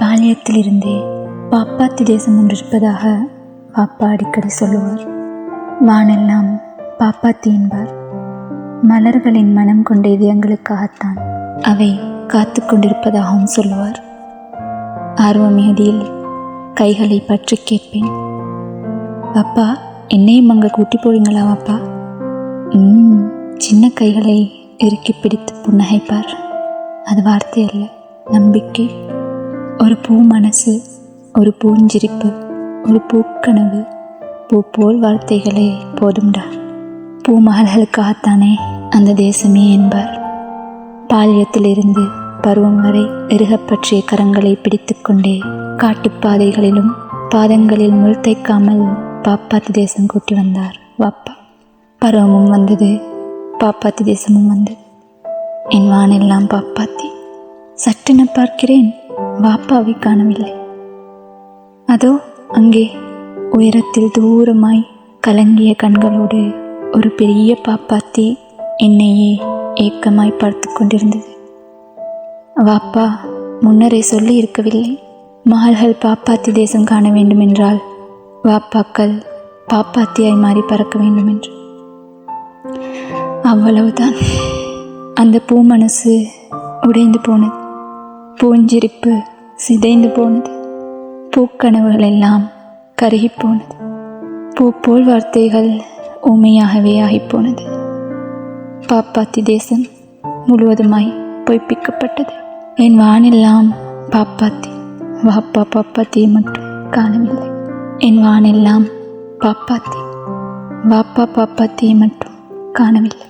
பாளையத்திலிருந்தே பாப்பாத்தி தேசம் ஒன்று இருப்பதாக பாப்பா அடிக்கடி சொல்லுவார். வானெல்லாம் பாப்பாத்தி என்பார். மலர்களின் மனம் கொண்ட இதயங்களுக்காகத்தான் அவை காத்து கொண்டிருப்பதாகவும் சொல்லுவார். ஆர்வ கைகளை பற்றி கேட்பேன். அப்பா என்னையும் அங்கே கூட்டி போறீங்களா அப்பா ம் சின்ன கைகளை இறுக்கி பிடித்து புன்னகைப்பார். அது வார்த்தை அல்ல நம்பிக்கை. ஒரு பூ மனசு ஒரு பூஞ்சிரிப்பு ஒரு பூக்கனவு பூ போல் வார்த்தைகளே போதும்டா. பூ மகள்களுக்காகத்தானே அந்த தேசமே என்பார். பால்யத்திலிருந்து பருவம் வரை எருகப்பற்றிய கரங்களை பிடித்துக்கொண்டே காட்டுப்பாதைகளிலும் பாதங்களில் முள் தைக்காமல் பாப்பாத்தி தேசம் கூட்டி வந்தார் வாப்பா. பருவமும் வந்தது பாப்பாத்தி தேசமும் வந்தது. என் வானெல்லாம் பாப்பாத்தி. சட்டென பார்க்கிறேன். வாப்பாவை காணவில்லை அதோ அங்கே உயரத்தில் தூரமாய் கலங்கிய கண்களோடு ஒரு பெரிய பாப்பாத்தி என்னையே ஏக்கமாய் பார்த்து கொண்டிருந்தது வாப்பா முன்னரே சொல்லி இருக்கவில்லை மகள்கள் பாப்பாத்தி தேசம் காண வேண்டுமென்றால் வாப்பாக்கள் பாப்பாத்தியாய் மாறி பறக்க வேண்டும் என்று அவ்வளவுதான் அந்த பூ மனசு உடைந்து போனது பூஞ்சிரிப்பு சிதைந்து போனது. பூக்கனவுகள் எல்லாம் கருகி போனது. பூ போல் வார்த்தைகள் ஊமையாகவே ஆகிப்போனது பாப்பாத்தி தேசம் முழுவதுமாய் பொய்ப்பிக்கப்பட்டது. என் வானெல்லாம் பாப்பாத்தி வாப்பா பாப்பாத்தியை மட்டும் காணவில்லை. என் வானெல்லாம் பாப்பாத்தி வாப்பா பாப்பாத்தியை மட்டும் காணவில்லை.